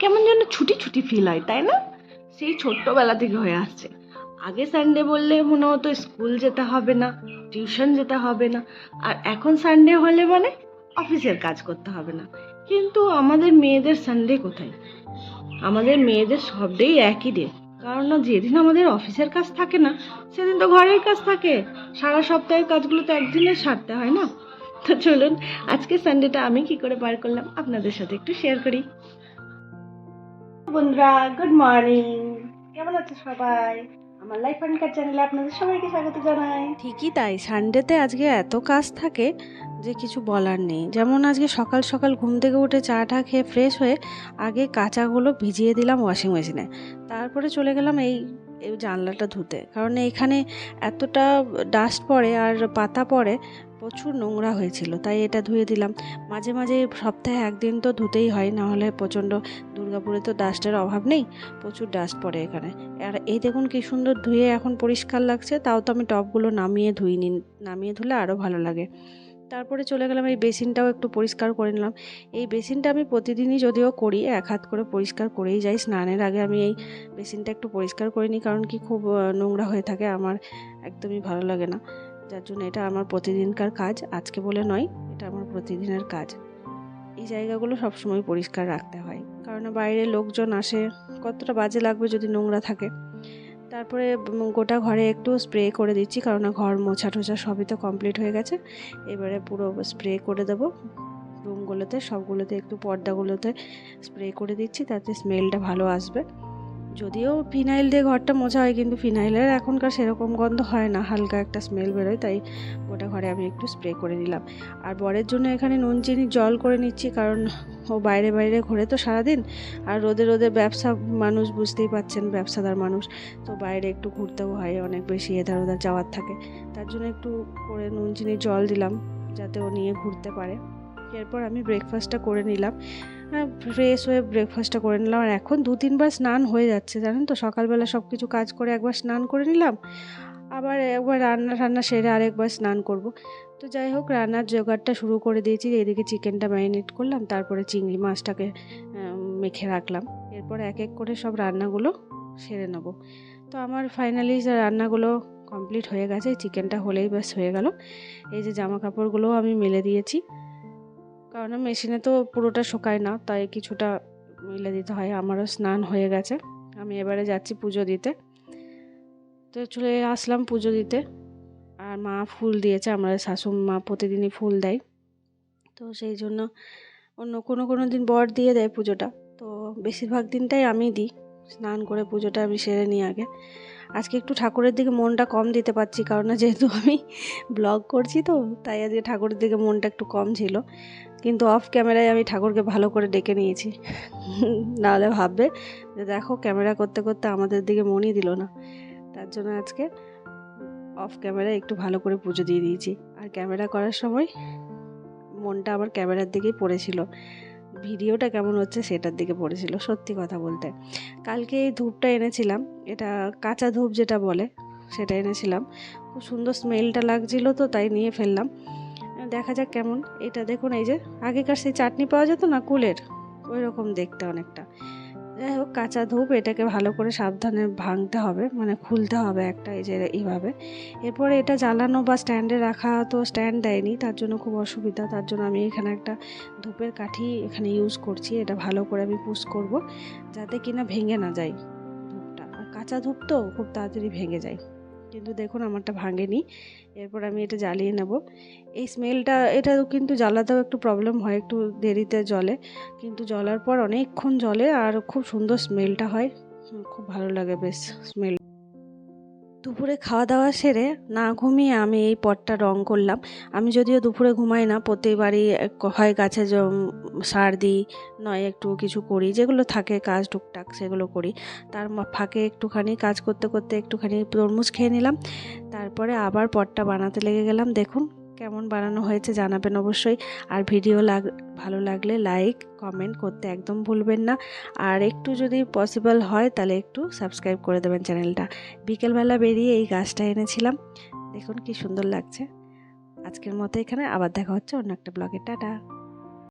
কেমন যেন ছুটি ছুটি ফিল হয়, তাই না? সেই ছোট্টবেলা থেকে হয়ে আসছে। আগে সানডে বললে মনে হতো স্কুল যেতে হবে না টিউশন যেতে হবে না, আর এখন সানডে হলে মানে অফিসের কাজ করতে হবে না। কিন্তু আমাদের মেয়েদের সানডে কোথায়? আমাদের মেয়েদের সব ডেই একই ডে কারণ না, যেদিন আমাদের অফিসের কাজ থাকে না, সেদিন তো ঘরের কাজ থাকে। সারা সপ্তাহের কাজগুলো তো একদিনে সারতে হয় না। তো চলুন, আজকে সানডেটা আমি কি করে পার করলাম আপনাদের সাথে একটু শেয়ার করি। বন্ধুরা গুড মর্নিং কেমন সবাই? আমার লাইফ অ্যান্ড কার চ্যানেলে আপনাদের সবাইকে স্বাগত জানাই। ঠিকই তাই সানডেতে আজকে এত কাজ থাকে যে কিছু বলার নেই। যেমন আজকে সকাল সকাল ঘুম থেকে উঠে চা টা খেয়ে ফ্রেশ হয়ে আগে কাঁচাগুলো ভিজিয়ে দিলাম ওয়াশিং মেশিনে তারপরে চলে গেলাম এই এই জানলাটা ধুতে। কারণ এখানে এতটা ডাস্ট পড়ে আর পাতা পড়ে, প্রচুর নোংরা হয়েছিল, তাই এটা ধুয়ে দিলাম। মাঝে মাঝে সপ্তাহে একদিন তো ধুতেই হয় না হলে প্রচণ্ড দুর্গাপুরে তো ডাস্টের অভাব নেই, প্রচুর ডাস্ট পড়ে এখানে। আর এই দেখুন কি সুন্দর ধুয়ে এখন পরিষ্কার লাগছে, তাও তো আমি টপগুলো নামিয়ে ধুইনি, নামিয়ে ধুলে আরও ভালো লাগে। তারপরে চলে গেলাম, এই বেসিনটাও একটু পরিষ্কার করে নিলাম। এই বেসিনটা আমি প্রতিদিনই যদিও করি, এক হাত করে পরিষ্কার করেই যাই। স্নানের আগে আমি এই বেসিনটা একটু পরিষ্কার করে নিই, কারণ কি খুব নোংরা হয়ে থাকে, আমার একদমই ভালো লাগে না। যার জন্য এটা আমার প্রতিদিনকার কাজ, আজকে বলে নয়, এটা আমার প্রতিদিনের কাজ। এই জায়গাগুলো সবসময় পরিষ্কার রাখতে হয় কারণ বাইরে লোকজন আসে, কতটা বাজে লাগবে যদি নোংরা থাকে? তারপরে গোটা ঘরে একটু স্প্রে করে দিচ্ছি কারণ ঘর মোছা টোছা সবই তো কমপ্লিট হয়ে গেছে। এবারে পুরো স্প্রে করে দেবো। রুমগুলোতে সবগুলোতে, একটু পর্দাগুলোতে স্প্রে করে দিচ্ছি, তাতে স্মেলটা ভালো আসবে। যদিও ফিনাইল দিয়ে ঘরটা মোছা হয়, কিন্তু ফিনাইলের এখনকার সেরকম গন্ধ হয় না। হালকা একটা স্মেল বেরোয়, তাই গোটা ঘরে আমি একটু স্প্রে করে নিলাম। আর বরের জন্য এখানে নুন, চিনি, জল করে নিচ্ছি, কারণ ও বাইরে বাইরে ঘোরে তো সারাদিন। আর রোদে রোদে ব্যবসা মানুষ বুঝতেই পাচ্ছেন, ব্যবসাদার মানুষ। তো বাইরে একটু ঘুরতেও হয়, অনেক বেশি এধার ওধার যাওয়ার থাকে। তার জন্য একটু করে নুন, চিনি, জল দিলাম, যাতে ও নিয়ে ঘুরতে পারে। এরপর আমি ব্রেকফাস্টটা করে নিলাম। ফ্রেশ হয়ে ব্রেকফাস্টটা করে নিলাম। আর এখন দু তিনবার স্নান হয়ে যাচ্ছে, জানেন তো? সকালবেলা সব কিছু কাজ করে একবার স্নান করে নিলাম, আবার একবার রান্না টান্না সেরে আরেকবার স্নান করব। তো যাই হোক, রান্নার জোগাড়টা শুরু করে দিয়েছি এদিকে চিকেনটা ম্যারিনেট করলাম, তারপরে চিংড়ি মাছটাকে মেখে রাখলাম। এরপর এক এক করে সব রান্নাগুলো সেরে নেব। তো আমার ফাইনালি রান্নাগুলো কমপ্লিট হয়ে গেছে চিকেনটা হলেই ব্যাস হয়ে গেল। এই যে জামা কাপড়গুলোও আমি মেলে দিয়েছি। কারণ মেশিনে তো পুরোটা শুকায় না, তাই কিছুটা মিলে দিতে হয়, আমারও স্নান হয়ে গেছে। আমি এবারে যাচ্ছি পুজো দিতে। তো চলে আসলাম পুজো দিতে। আর মা ফুল দিয়েছে, আমার শাশুড়ি মা প্রতিদিনই ফুল দেয়। তো সেই জন্য অন্য কোনো কোনো দিন বর দিয়ে দেয় পুজোটা। তো বেশিরভাগ দিনটাই আমি দিই। স্নান করে পুজোটা আমি সেরে নিই আগে। আজকে একটু ঠাকুরের দিকে মনটা কম দিতে পারছি, কারণ যেহেতু আমি ব্লগ করছি তো, তাই আজকে ঠাকুরের দিকে মনটা একটু কম ছিল। কিন্তু অফ ক্যামেরায় আমি ঠাকুরকে ভালো করে ডেকে নিয়েছি। নাহলে ভাববে যে দেখো ক্যামেরা করতে করতে আমাদের দিকে মনই দিল না। তার জন্য আজকে অফ ক্যামেরায় একটু ভালো করে পুজো দিয়ে দিয়েছি। আর ক্যামেরা করার সময় মনটা আমার ক্যামেরার দিকেই পড়েছিল। ভিডিওটা কেমন হচ্ছে সেটার দিকে পড়েছিল, সত্যি কথা বলতে। কালকে এই ধূপটা এনেছিলাম, এটা কাঁচা ধূপ যেটা বলে, সেটা এনেছিলাম। খুব সুন্দর স্মেলটা লাগছিল তো, তাই নিয়ে ফেললাম। দেখা যাক কেমন, এটা দেখুন এই যে, আগেকার সেই চাটনি পাওয়া যেত না কুলের ওই রকম দেখতে অনেকটা। যাই হোক, কাঁচা ধূপ, এটাকে ভালো করে সাবধানে ভাঙতে হবে মানে খুলতে হবে একটা, এই যে এইভাবে। এরপরে এটা জ্বালানো বা স্ট্যান্ডে রাখা তো স্ট্যান্ড দেয়নি, তার জন্য খুব অসুবিধা। তার জন্য আমি এখানে একটা ধূপের কাঠি এখানে ইউজ করছি, এটা ভালো করে আমি পুশ করব, যাতে কিনা ভেঙে না যায় ধূপটা। আর কাঁচা ধূপ তো খুব তাড়াতাড়ি ভেঙে যায়। কিন্তু দেখুন আমারটা ভাঙেনি। এরপর আমি এটা জ্বালিয়ে নেব। এই স্মেলটা, এটা কিন্তু জ্বালাতেও একটু প্রবলেম হয়, একটু দেরিতে জলে কিন্তু জ্বলার পর অনেকক্ষণ জলে আর খুব সুন্দর স্মেলটা হয়। খুব ভালো লাগে বেশ স্মেল দুপুরে খাওয়া দাওয়া সেরে না ঘুমিয়ে আমি এই পটটা রং করলাম। আমি যদিও দুপুরে ঘুমাই না, প্রতিবারই এক- হয় গাছে সার দিই, নয় একটু কিছু করি, যেগুলো থাকে কাজ টুকটাক সেগুলো করি। তার ফাঁকে একটুখানি কাজ করতে করতে একটুখানি তরমুজ খেয়ে নিলাম। তারপরে আবার পটটা বানাতে লেগে গেলাম, দেখুন। কেমন বানানো হয়েছে জানাবেন অবশ্যই। আর ভিডিও লাগ, ভালো লাগলে লাইক কমেন্ট করতে একদম ভুলবেন না। আর একটু যদি পসিবল হয় তাহলে একটু সাবস্ক্রাইব করে দেবেন চ্যানেলটা বিকেলবেলা বেরিয়ে এই গাছটা এনেছিলাম। দেখুন কি সুন্দর লাগছে। আজকের মতো এখানে আবার দেখা হচ্ছে অন্য একটা ব্লগে টাটা।